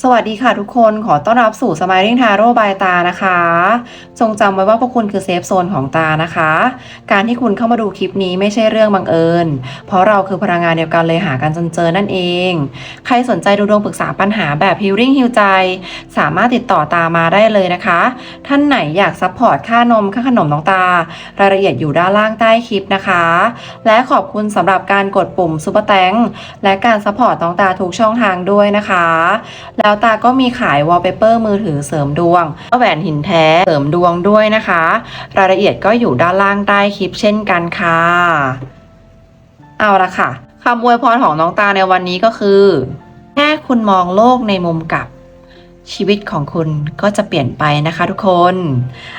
สวัสดีค่ะทุกคนขอต้อนรับสู่ Smiling Tarot by ตานะคะ จงจำไว้ว่าพวกคุณคือเซฟโซนของตานะคะ การที่คุณเข้ามาดูคลิปนี้ไม่ใช่เรื่องบังเอิญ เพราะเราคือพลังงานเดียวกันเลยหากันจนเจอนั่นเอง ใครสนใจดูดวงปรึกษาปัญหาแบบ Healing Heal ใจ สามารถติดต่อตามาได้เลยนะคะ ท่านไหนอยากซัพพอร์ตค่านมค่าขนมน้องตา รายละเอียดอยู่ด้านล่างใต้คลิปนะคะ และขอบคุณสำหรับการกดปุ่มซุปเปอร์แตงและการซัพพอร์ตน้องตาทุกช่องทางด้วยนะคะแล้วตาก็มีขายวอลเปเปอร์มือถือเสริมดวงแหวนหินแท้เสริมดวงด้วยนะคะ รายละเอียดก็อยู่ด้านล่างใต้คลิปเช่นกันค่ะ เอาละค่ะคำอวยพรของน้องตาในวันนี้ก็คือแค่คุณมองโลกในมุมกลับชีวิตของคุณก็จะเปลี่ยนไปนะคะทุกคน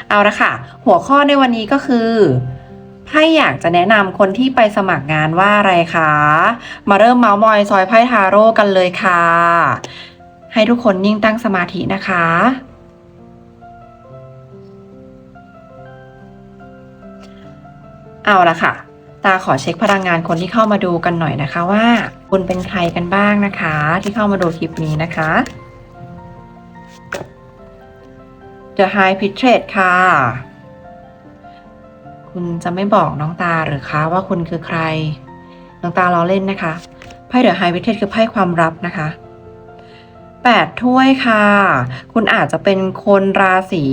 เอาละค่ะ หัวข้อในวันนี้ก็คือไพ่อยากจะแนะนำคนที่ไปสมัครงานว่าอะไรคะ มาเริ่มเมาส์มอยซอยไพ่ทาโร่กันเลยค่ะ ให้ทุกคนนิ่งตั้งสมาธินะคะ เอาละค่ะ ตาขอเช็คพลังงานคนที่เข้ามาดูกันหน่อยนะคะว่าคุณเป็นใครกันบ้างนะคะ ที่เข้ามาดูคลิปนี้นะคะ The High p i t r a t ค่ะ คุณจะไม่บอกน้องตาหรือคะว่าคุณคือใคร น้องตาล้อเล่นนะคะ ไพ่ The High p i t r a t คือไพ่ความลับนะคะ แปดถ้วยค่ะ คุณอาจจะเป็นคนราศี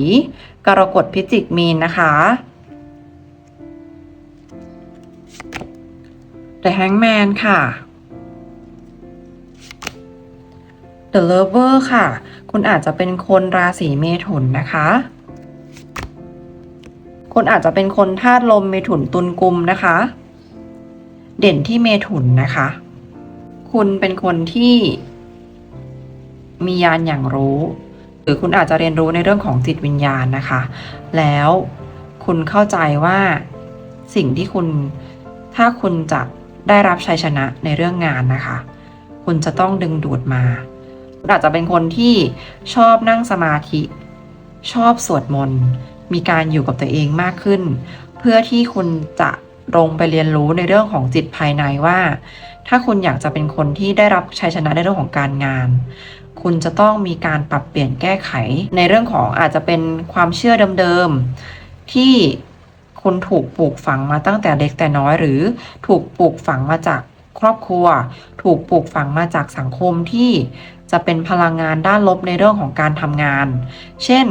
กรกฎพิจิกมีนนะคะ The Hangman ค่ะ The Lover ค่ะ คุณอาจจะเป็นคนราศีเมถุนนะคะ คุณอาจจะเป็นคนธาตุลมเมถุนตุลกุมนะคะ เด่นที่เมถุนนะคะ คุณเป็นคนที่ มียานอย่างรู้ หรือคุณอาจจะเรียนรู้ในเรื่องของจิตวิญญาณนะคะ แล้วคุณเข้าใจว่าสิ่งที่คุณถ้าคุณจะได้รับชัยชนะในเรื่องงานนะคะ คุณจะต้องดึงดูดมาคุณอาจจะเป็นคนที่ชอบนั่งสมาธิ ชอบสวดมนต์มีการอยู่กับตัวเองมากขึ้น เพื่อที่คุณจะลงไปเรียนรู้ในเรื่องของจิตภายในว่า ถ้าคุณอยากจะเป็นคนที่ได้รับชัยชนะในเรื่องของการงาน คุณจะต้องมีการปรับเปลี่ยนแก้ไข ในเรื่องของอาจจะเป็นความเชื่อเดิมๆ ที่คุณถูกปลูกฝังมาตั้งแต่เล็กแต่น้อย หรือถูกปลูกฝังมาจากครอบครัว ถูกปลูกฝังมาจากสังคมที่จะเป็นพลังงานด้านลบในเรื่องของการทำงาน เช่น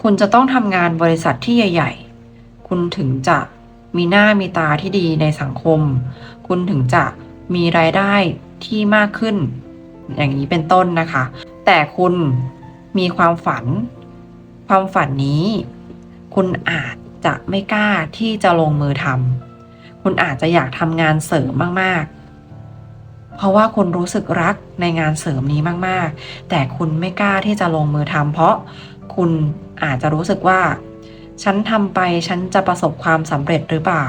คุณจะต้องทำงานบริษัทที่ใหญ่ ๆ คุณถึงจะมีหน้ามีตาที่ดีในสังคม คุณถึงจะมีรายได้ที่มากขึ้น อย่างนี้เป็นต้นนะคะ แต่คุณมีความฝัน ความฝันนี้ คุณอาจจะไม่กล้าที่จะลงมือทำคุณอาจจะอยากทำงานเสริมมากๆ เพราะว่าคุณรู้สึกรักในงานเสริมนี้มาก ๆ แต่คุณไม่กล้าที่จะลงมือทำเพราะคุณอาจจะรู้สึกว่า ฉันทำไปฉันจะประสบความสำเร็จหรือเปล่า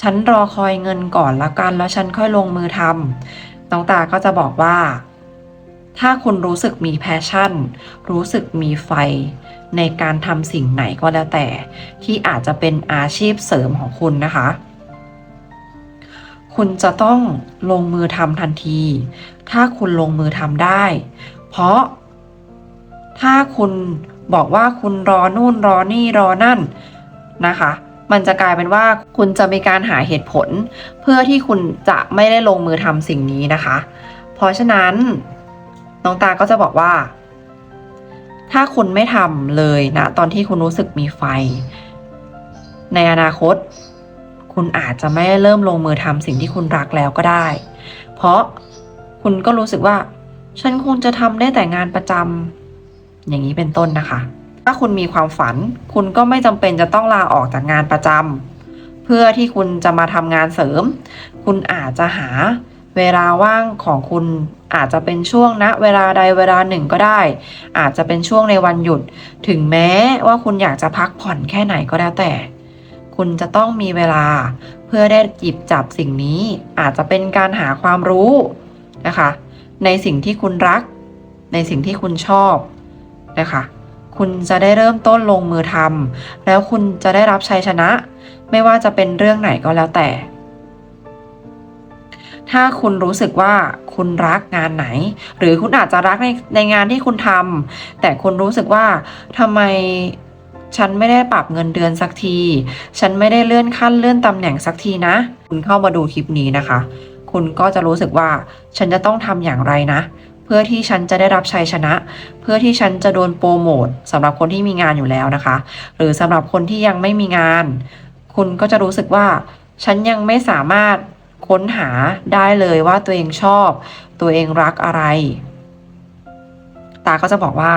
ฉันรอคอยเงินก่อนแล้วกัน แล้วฉันค่อยลงมือทำน้องตาก็จะบอกว่า ถ้าคุณรู้สึกมีแพชชั่น รู้สึกมีไฟ ในการทำสิ่งไหนก็แล้วแต่ ที่อาจจะเป็นอาชีพเสริมของคุณนะคะ คุณจะต้องลงมือทำทันที ถ้าคุณลงมือทำได้ เพราะ ถ้าคุณบอกว่าคุณรอนู่นรอนี่รอนั่นนะคะ มันจะกลายเป็นว่าคุณจะมีการหาเหตุผล เพื่อที่คุณจะไม่ได้ลงมือทำสิ่งนี้นะคะ เพราะฉะนั้น น้องตาก็จะบอกว่า ถ้าคุณไม่ทำเลยนะ ตอนที่คุณรู้สึกมีไฟ ในอนาคต คุณอาจจะไม่เริ่มลงมือทำสิ่งที่คุณรักแล้วก็ได้ เพราะคุณก็รู้สึกว่า ฉันคงจะทำได้แต่งานประจำอย่างนี้เป็นต้นนะคะ ถ้าคุณมีความฝัน คุณก็ไม่จำเป็นจะต้องลาออกจากงานประจำเพื่อที่คุณจะมาทำงานเสริม คุณอาจจะหา เวลาว่างของคุณอาจจะเป็นช่วงณเวลาใดเวลาหนึ่งก็ได้ อาจจะเป็นช่วงในวันหยุด ถึงแม้ว่าคุณอยากจะพักผ่อนแค่ไหนก็แล้วแต่ คุณจะต้องมีเวลาเพื่อได้หยิบจับสิ่งนี้ อาจจะเป็นการหาความรู้นะคะ ในสิ่งที่คุณรัก ในสิ่งที่คุณชอบนะคะคุณจะได้เริ่มต้นลงมือทำแล้วคุณจะได้รับชัยชนะ ไม่ว่าจะเป็นเรื่องไหนก็แล้วแต่ ถ้าคุณรู้สึกว่าคุณรักงานไหน หรือคุณอาจจะรักในในงานที่คุณทำแต่คุณรู้สึกว่าทำไมฉันไม่ได้ปรับเงินเดือนสักที ฉันไม่ได้เลื่อนขั้นเลื่อนตำแหน่งสักทีนะ คุณเข้ามาดูคลิปนี้นะคะ คุณก็จะรู้สึกว่าฉันจะต้องทำอย่างไรนะ เพื่อที่ฉันจะได้รับชัยชนะ เพื่อที่ฉันจะโดนโปรโมทสำหรับคนที่มีงานอยู่แล้วนะคะ หรือสำหรับคนที่ยังไม่มีงาน คุณก็จะรู้สึกว่า ฉันยังไม่สามารถ ค้นหาได้เลยว่าตัวเองชอบ ตัวเองรักอะไร ตาก็จะบอกว่า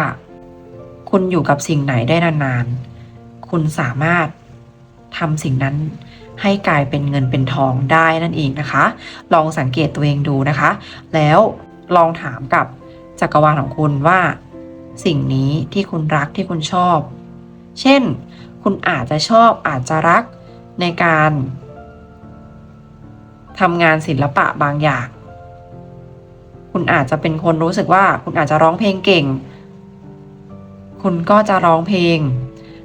คุณอยู่กับสิ่งไหนได้นานๆ คุณสามารถทำสิ่งนั้นให้กลายเป็นเงินเป็นทองได้นั่นเองนะคะ ลองสังเกตตัวเองดูนะคะ แล้วลองถามกับจักรวาลของคุณว่า สิ่งนี้ที่คุณรักที่คุณชอบ เช่น คุณอาจจะชอบอาจจะรักในการ ทำงานศิลปะบางอย่าง คุณอาจจะเป็นคนรู้สึกว่าคุณอาจจะร้องเพลงเก่ง คุณก็จะร้องเพลง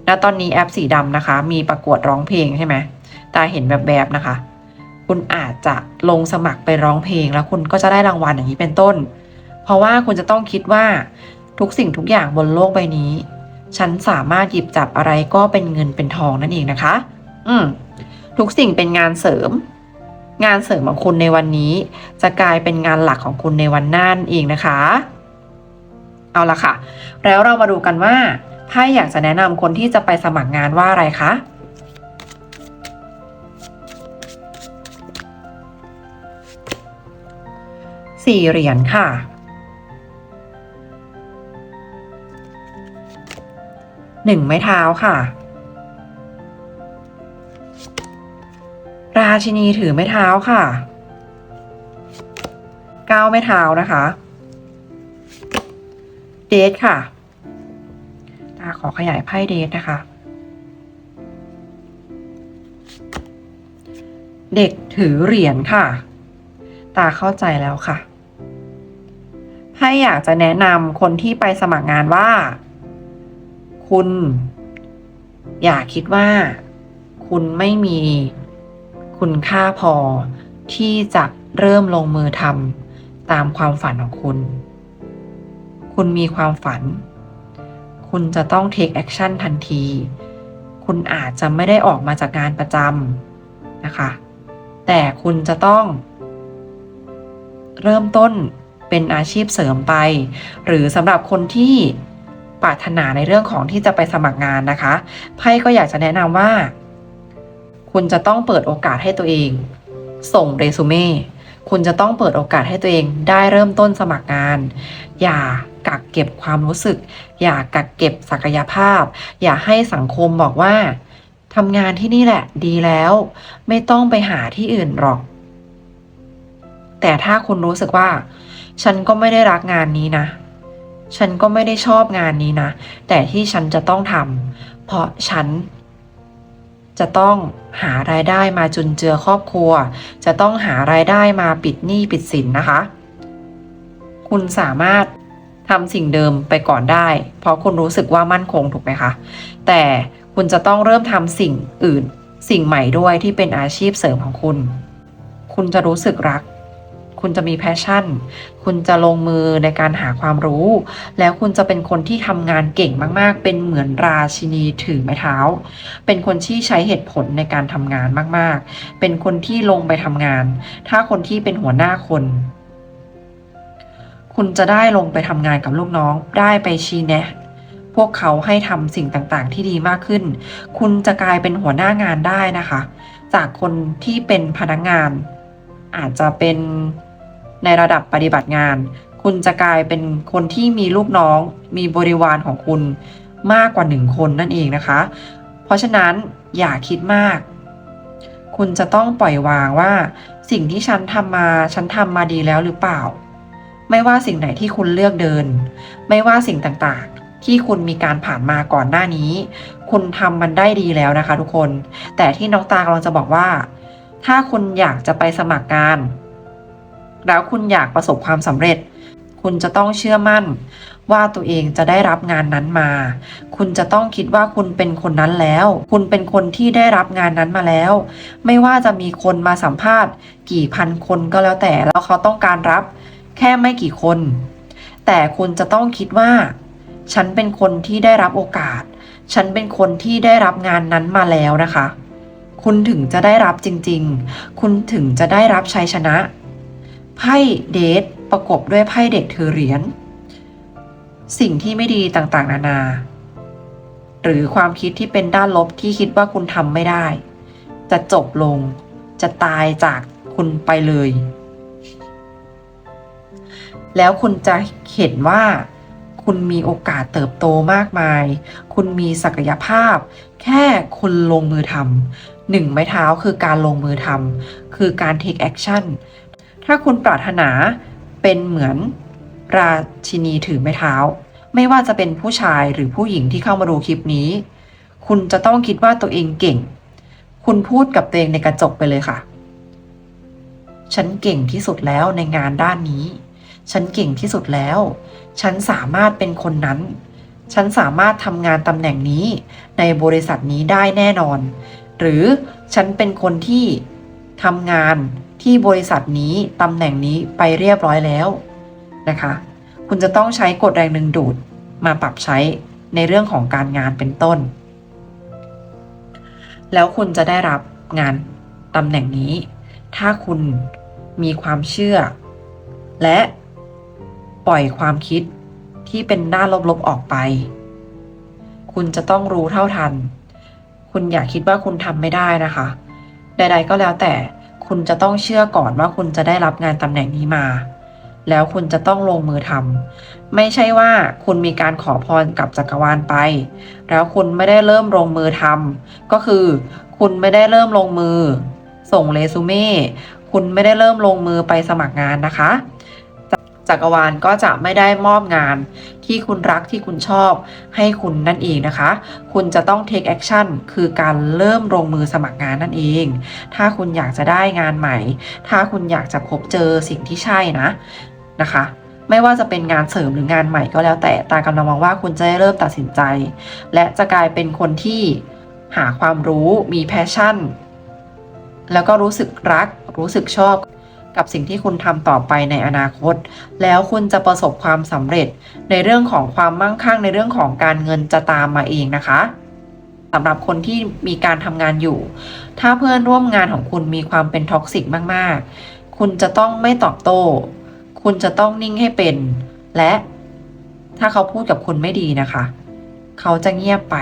ณตอนนี้แอปสีดำนะคะ มีประกวดร้องเพลงใช่ไหมตาเห็นแบบแบบๆนะคะ คุณอาจจะลงสมัครไปร้องเพลง แล้วคุณก็จะได้รางวัลอย่างนี้เป็นต้น เพราะว่าคุณจะต้องคิดว่าทุกสิ่งทุกอย่างบนโลกใบนี้ ฉันสามารถหยิบจับอะไรก็เป็นเงินเป็นทองนั่นเองนะคะ อืมทุกสิ่งเป็นงานเสริม งานเสริมของคุณในวันนี้ จะกลายเป็นงานหลักของคุณในวันหน้านั่นเองนะคะ เอาละค่ะ แล้วเรามาดูกันว่าไพ่อยากจะแนะนำคนที่จะไปสมัครงานว่าอะไรคะสี่เหรียญค่ะ หนึ่งไม้เท้าค่ะ ชินีถือไม้เท้าค่ะก้าวไม้เท้านะคะเดทค่ะตาขอขยายไพ่เดทนะคะ เด็กถือเหรียญค่ะ ตาเข้าใจแล้วค่ะไพ่อยากจะแนะนำคนที่ไปสมัครงานว่า คุณ อย่าคิดว่า คุณไม่มี คุณค่าพอที่จะเริ่มลงมือทำตามความฝันของคุณ คุณมีความฝัน คุณจะต้อง take action ทันที คุณอาจจะไม่ได้ออกมาจากงานประจำนะคะ แต่คุณจะต้อง เริ่มต้นเป็นอาชีพเสริมไป หรือสำหรับคนที่ปรารถนาในเรื่องของที่จะไปสมัครงานนะคะ ไพ่ก็อยากจะแนะนำว่า คุณจะต้องเปิดโอกาสให้ตัวเอง ส่งเรซูเม่คุณจะต้องเปิดโอกาสให้ตัวเองได้เริ่มต้นสมัครงาน อย่ากักเก็บความรู้สึก อย่ากักเก็บศักยภาพ อย่าให้สังคมบอกว่าทำงานที่นี่แหละดีแล้ว ไม่ต้องไปหาที่อื่นหรอก แต่ถ้าคุณรู้สึกว่า ฉันก็ไม่ได้รักงานนี้นะ ฉันก็ไม่ได้ชอบงานนี้นะ แต่ที่ฉันจะต้องทำเพราะฉัน จะต้องหารายได้มาจุนเจือครอบครัว จะต้องหารายได้มาปิดหนี้ปิดสินนะคะ คุณสามารถทำสิ่งเดิมไปก่อนได้ เพราะคุณรู้สึกว่ามั่นคงถูกไหมคะ แต่คุณจะต้องเริ่มทำสิ่งอื่น สิ่งใหม่ด้วยที่เป็นอาชีพเสริมของคุณ คุณจะรู้สึกรัก คุณจะมีแพชชั่น คุณจะลงมือในการหาความรู้ แล้วคุณจะเป็นคนที่ทำงานเก่งมาก ๆ เป็นเหมือนราชินีถือไม้เท้า เป็นคนที่ใช้เหตุผลในการทำงานมาก ๆ เป็นคนที่ลงไปทำงาน ถ้าคนที่เป็นหัวหน้าคนคุณจะได้ลงไปทำงานกับลูกน้อง ได้ไปชี้แนะ พวกเขาให้ทำสิ่งต่างๆ ที่ดีมากขึ้น คุณจะกลายเป็นหัวหน้างานได้นะคะ จากคนที่เป็นพนักงาน อาจจะเป็น ในระดับปฏิบัติงาน คุณจะกลายเป็นคนที่มีลูกน้อง มีบริวารของคุณมากกว่าหนึ่งคนนั่นเองนะคะ เพราะฉะนั้นอย่าคิดมาก คุณจะต้องปล่อยวางว่า สิ่งที่ฉันทำมาฉันทำมาดีแล้วหรือเปล่า ไม่ว่าสิ่งไหนที่คุณเลือกเดิน ไม่ว่าสิ่งต่างๆ ที่คุณมีการผ่านมาก่อนหน้านี้ คุณทำมันได้ดีแล้วนะคะ ทุกคน แต่ที่น้องตากำลังจะบอกว่า ถ้าคุณอยากจะไปสมัครงาน แล้วคุณอยากประสบความสำเร็จ คุณจะต้องเชื่อมั่น ว่าตัวเองจะได้รับงานนั้นมา คุณจะต้องคิดว่าคุณเป็นคนนั้นแล้ว คุณเป็นคนที่ได้รับงานนั้นมาแล้ว ไม่ว่าจะมีคนมาสัมภาษณ์ กี่พันคนก็แล้วแต่แล้วเขาต้องการรับ แค่ไม่กี่คน แต่คุณจะต้องคิดว่า ฉันเป็นคนที่ได้รับโอกาส ฉันเป็นคนที่ได้รับงานนั้นมาแล้วนะคะคุณถึงจะได้รับจริงๆ คุณถึงจะได้รับชัยชนะ ไพ่เดทประกบด้วยไพ่เด็กถือเหรียญสิ่งที่ไม่ดีต่างๆ นานา หรือความคิดที่เป็นด้านลบที่คิดว่าคุณทำไม่ได้ จะจบลง จะตายจากคุณไปเลย แล้วคุณจะเห็นว่า คุณมีโอกาสเติบโตมากมาย คุณมีศักยภาพ แค่คุณลงมือทำหนึ่งไม้เท้าคือการลงมือทำคือการ take action ถ้าคุณปรารถนาเป็นเหมือนราชินีถือไม้เท้า ไม่ว่าจะเป็นผู้ชายหรือผู้หญิงที่เข้ามาดูคลิปนี้ คุณจะต้องคิดว่าตัวเองเก่ง คุณพูดกับตัวเองในกระจกไปเลยค่ะ ฉันเก่งที่สุดแล้วในงานด้านนี้ ฉันเก่งที่สุดแล้ว ฉันสามารถเป็นคนนั้น ฉันสามารถทำงานตำแหน่งนี้ในบริษัทนี้ได้แน่นอน หรือฉันเป็นคนที่ทำงาน ที่บริษัทนี้ตำแหน่งนี้ไปเรียบร้อยแล้วนะคะ คุณจะต้องใช้กฎแรงดึงดูดมาปรับใช้ในเรื่องของการงานเป็นต้น แล้วคุณจะได้รับงานตำแหน่งนี้ ถ้าคุณมีความเชื่อ และปล่อยความคิดที่เป็นด้านลบๆออกไป คุณจะต้องรู้เท่าทัน คุณอย่าคิดว่าคุณทำไม่ได้นะคะ ใด ๆ ก็แล้วแต่ คุณจะต้องเชื่อก่อนว่าคุณจะได้รับงานตำแหน่งนี้มา แล้วคุณจะต้องลงมือทำไม่ใช่ว่าคุณมีการขอพรกับจักรวาลไป แล้วคุณไม่ได้เริ่มลงมือทำก็คือ คุณไม่ได้เริ่มลงมือ ส่งเรซูเม่คุณไม่ได้เริ่มลงมือไปสมัครงานนะคะ จักรวาลก็จะไม่ได้มอบงาน ที่คุณรักที่คุณชอบให้คุณนั่นเองนะคะ คุณจะต้อง take action คือการเริ่มลงมือสมัครงานนั่นเอง ถ้าคุณอยากจะได้งานใหม่ ถ้าคุณอยากจะพบเจอสิ่งที่ใช่นะนะคะไม่ว่าจะเป็นงานเสริมหรืองานใหม่ก็แล้วแต่ตากำลังมองว่าคุณจะได้เริ่มตัดสินใจ และจะกลายเป็นคนที่หาความรู้มีแพชชั่น แล้วก็รู้สึกรัก รู้สึกชอบ กับสิ่งที่คุณทำต่อไปในอนาคต แล้วคุณจะประสบความสำเร็จ ในเรื่องของความมั่งคั่งในเรื่องของการเงินจะตามมาเองนะคะสำหรับคนที่มีการทำงานอยู่ ถ้าเพื่อนร่วมงานของคุณมีความเป็นท็อกซิกมากๆ คุณจะต้องไม่ตอบโต้ คุณจะต้องนิ่งให้เป็น และถ้าเขาพูดกับคุณไม่ดีนะคะ เขาจะเงียบไป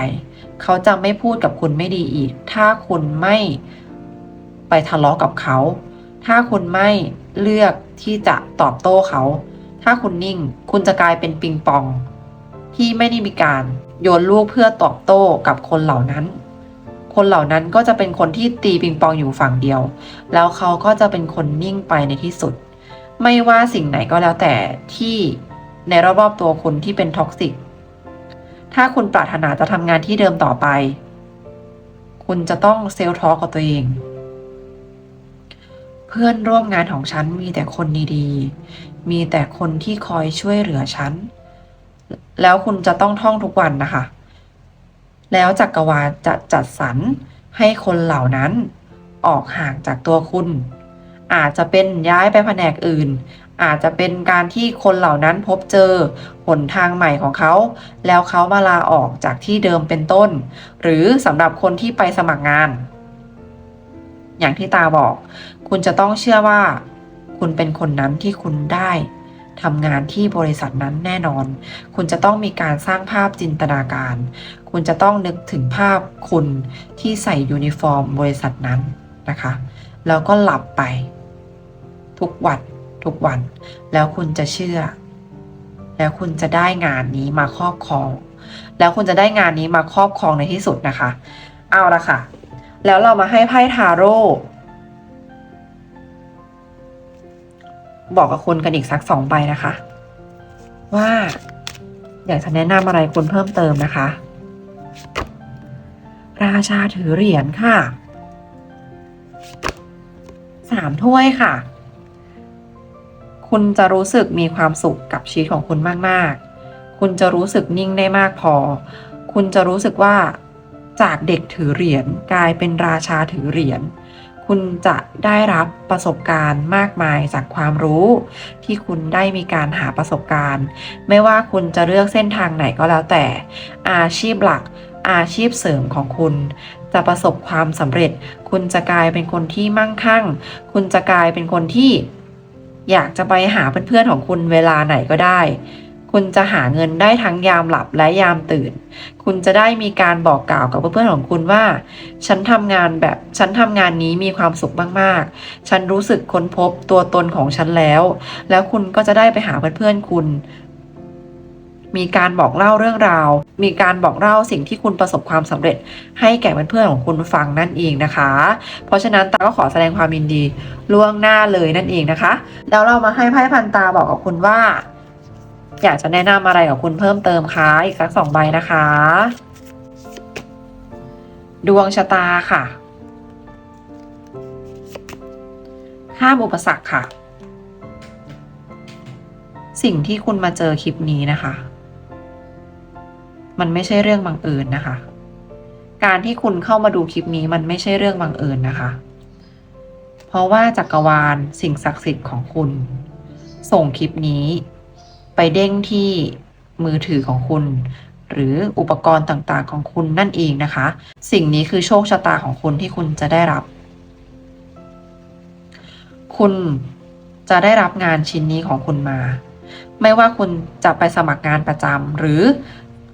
เขาจะไม่พูดกับคุณไม่ดีอีก ถ้าคุณไม่ไปทะเลาะกับเขา ถ้าคุณไม่เลือกที่จะตอบโต้เขา ถ้าคุณนิ่ง คุณจะกลายเป็นปิงปอง ที่ไม่ได้มีการโยนลูกเพื่อตอบโต้กับคนเหล่านั้น คนเหล่านั้นก็จะเป็นคนที่ตีปิงปองอยู่ฝั่งเดียว แล้วเขาก็จะเป็นคนนิ่งไปในที่สุด ไม่ว่าสิ่งไหนก็แล้วแต่ที่ในรอบๆตัวคุณที่เป็นท็อกซิก ถ้าคุณปรารถนาจะทำงานที่เดิมต่อไป คุณจะต้องเซลล์ทอกับตัวเอง พื่อนร่วมงานของฉันมีแต่คนดีๆ มีแต่คนที่คอยช่วยเหลือฉัน แล้วคุณจะต้องท่องทุกวันนะคะ แล้วจักรวาลจะจัดสรรให้คนเหล่านั้นออกห่างจากตัวคุณ อาจจะเป็นย้ายไปแผนกอื่น อาจจะเป็นการที่คนเหล่านั้นพบเจอหนทางใหม่ของเขา แล้วเขามาลาออกจากที่เดิมเป็นต้น หรือสำหรับคนที่ไปสมัครงาน อย่างที่ตาบอก คุณจะต้องเชื่อว่า คุณเป็นคนนั้นที่คุณได้ทำงานที่บริษัทนั้นแน่นอน คุณจะต้องมีการสร้างภาพจินตนาการ คุณจะต้องนึกถึงภาพคุณที่ใส่ยูนิฟอร์มบริษัทนั้นนะคะ แล้วก็หลับไป ทุกวันทุกวัน แล้วคุณจะเชื่อ แล้วคุณจะได้งานนี้มาครอบครอง แล้วคุณจะได้งานนี้มาครอบครองในที่สุดนะคะ เอาละค่ะ แล้วเรามาให้ไพ่ทาโร่ บอกกับคุณกันอีกสักสองใบนะคะ ว่า อยากจะแนะนำอะไรคุณเพิ่มเติมนะคะ ราชาถือเหรียญค่ะสามถ้วยค่ะ คุณจะรู้สึกมีความสุขกับชีวิตของคุณมาก ๆ คุณจะรู้สึกนิ่งได้มากพอ คุณจะรู้สึกว่าจากเด็กถือเหรียญกลายเป็นราชาถือเหรียญ คุณจะได้รับประสบการณ์มากมายจากความรู้ ที่คุณได้มีการหาประสบการณ์ ไม่ว่าคุณจะเลือกเส้นทางไหนก็แล้วแต่ อาชีพหลัก อาชีพเสริมของคุณ จะประสบความสำเร็จ คุณจะกลายเป็นคนที่มั่งคั่ง คุณจะกลายเป็นคนที่ อยากจะไปหาเพื่อนๆของคุณเวลาไหนก็ได้ คุณจะหาเงินได้ทั้งยามหลับและยามตื่น คุณจะได้มีการบอกกล่าวกับเพื่อนๆของคุณว่า ฉันทำงานแบบฉันทำงานนี้มีความสุขมากๆ ฉันรู้สึกค้นพบตัวตนของฉันแล้ว แล้วคุณก็จะได้ไปหาเพื่อนๆคุณมีการบอกเล่าเรื่องราว มีการบอกเล่าสิ่งที่คุณประสบความสำเร็จ ให้แก่เพื่อนๆของคุณฟังนั่นเองนะคะ เพราะฉะนั้นตาก็ขอแสดงความยินดีล่วงหน้าเลยนั่นเองนะคะ แล้วเรามาให้ไพ่พันตาบอกกับคุณว่า อยากจะแนะนำอะไรกับคุณเพิ่มเติมคะอีกสักสองใบนะคะ ดวงชะตาค่ะข้ามอุปสรรคค่ะ สิ่งที่คุณมาเจอคลิปนี้นะคะ มันไม่ใช่เรื่องบังเอิญนะคะ การที่คุณเข้ามาดูคลิปนี้มันไม่ใช่เรื่องบังเอิญนะคะ เพราะว่าจักรวาลสิ่งศักดิ์สิทธิ์ของคุณ ส่งคลิปนี้ ไปเด้งที่มือถือของคุณ หรืออุปกรณ์ต่างๆของคุณนั่นเองนะคะ สิ่งนี้คือโชคชะตาของคุณที่คุณจะได้รับ คุณจะได้รับงานชิ้นนี้ของคุณมา ไม่ว่าคุณจะไปสมัครงานประจำหรือ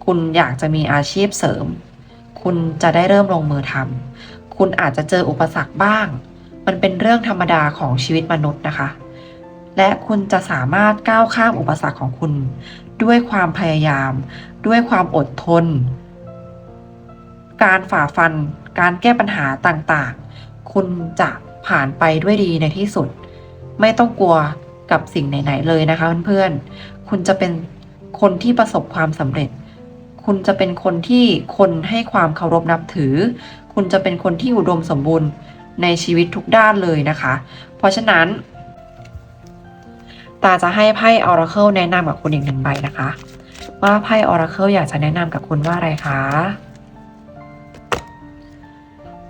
คุณอยากจะมีอาชีพเสริม คุณจะได้เริ่มลงมือทำคุณอาจจะเจออุปสรรคบ้าง มันเป็นเรื่องธรรมดาของชีวิตมนุษย์นะคะ และคุณจะสามารถก้าวข้ามอุปสรรคของคุณ ด้วยความพยายาม ด้วยความอดทน การฝ่าฟัน การแก้ปัญหาต่างๆ คุณจะผ่านไปด้วยดีในที่สุด ไม่ต้องกลัวกับสิ่งไหนๆเลยนะคะเพื่อนๆ คุณจะเป็นคนที่ประสบความสำเร็จ คุณจะเป็นคนที่คนให้ความเคารพนับถือ คุณจะเป็นคนที่อุดมสมบูรณ์ในชีวิตทุกด้านเลยนะคะ เพราะฉะนั้น ตาจะให้ไพ่ Oracle แนะนำกับคุณอีกหนึ่งใบนะคะ ว่าไพ่ Oracle อยากจะแนะนำกับคุณว่าอะไรคะ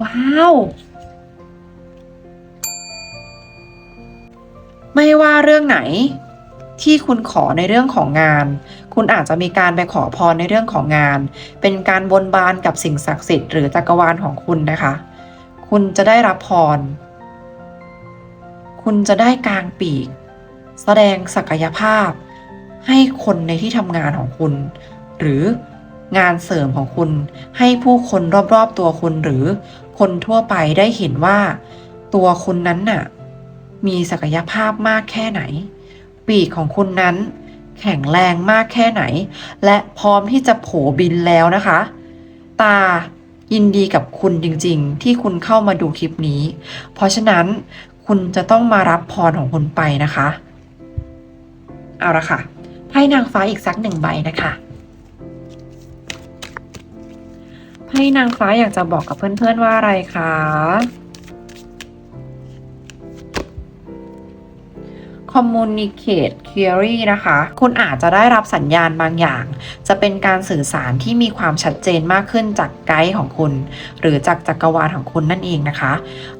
ว้าวไม่ว่าเรื่องไหนที่คุณขอในเรื่องของงาน คุณอาจจะมีการไปขอพรในเรื่องของงาน เป็นการบนบานกับสิ่งศักดิ์สิทธิ์หรือจักรวาลของคุณนะคะ คุณจะได้รับพร คุณจะได้กลางปีก แสดงศักยภาพ ให้คนในที่ทำงานของคุณ หรืองานเสริมของคุณ ให้ผู้คนรอบๆตัวคุณหรือคนทั่วไปได้เห็นว่า ตัวคุณนั้นน่ะ มีศักยภาพมากแค่ไหน ปีกของคุณนั้น แข็งแรงมากแค่ไหน และพร้อมที่จะโผบินแล้วนะคะ ตายินดีกับคุณจริงๆ ที่คุณเข้ามาดูคลิปนี้ เพราะฉะนั้นคุณจะต้องมารับพรของคุณไปนะคะ เอาละค่ะไพ่นางฟ้าอีกสักหนึ่งใบนะคะไพ่นางฟ้าอยากจะบอกกับเพื่อนๆว่าอะไรคะ communicate query นะคะ คุณอาจจะได้รับสัญญาณบางอย่าง จะเป็นการสื่อสารที่มีความชัดเจนมากขึ้นจากไกด์ของคุณ หรือจากจักรวาลของคุณนั่นเองนะคะ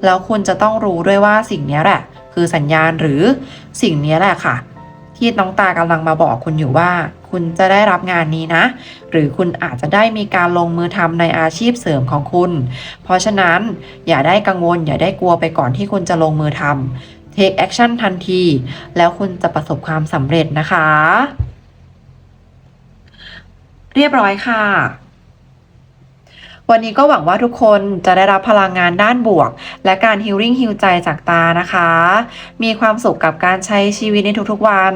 แล้วคุณจะต้องรู้ด้วยว่าสิ่งนี้แหละ คือสัญญาณหรือสิ่งนี้แหละค่ะ ที่น้องตากำลังมาบอกคุณอยู่ว่า คุณจะได้รับงานนี้นะ หรือคุณอาจจะได้มีการลงมือทำในอาชีพเสริมของคุณ เพราะฉะนั้นอย่าได้กังวลอย่าได้กลัวไปก่อนที่คุณจะลงมือทำ take action ทันที แล้วคุณจะประสบความสำเร็จนะคะ เรียบร้อยค่ะ วันนี้ก็หวังว่าทุกคนจะได้รับพลังงานด้านบวก และการฮิลลิ่งฮิลใจจากตานะคะ มีความสุขกับการใช้ชีวิตในทุกๆวัน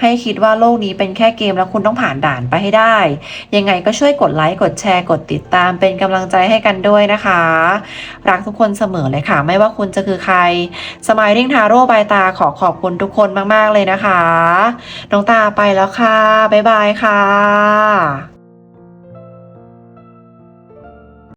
ให้คิดว่าโลกนี้เป็นแค่เกมแล้วคุณต้องผ่านด่านไปให้ได้ ยังไงก็ช่วยกดไลค์กดแชร์กดติดตามเป็นกำลังใจให้กันด้วยนะคะ รักทุกคนเสมอเลยค่ะ ไม่ว่าคุณจะคือใครสมายริ่งทาโร่บายตาขอขอบคุณทุกคนมากๆเลยนะคะ น้องตาไปแล้วค่ะ บ๊ายบายค่ะ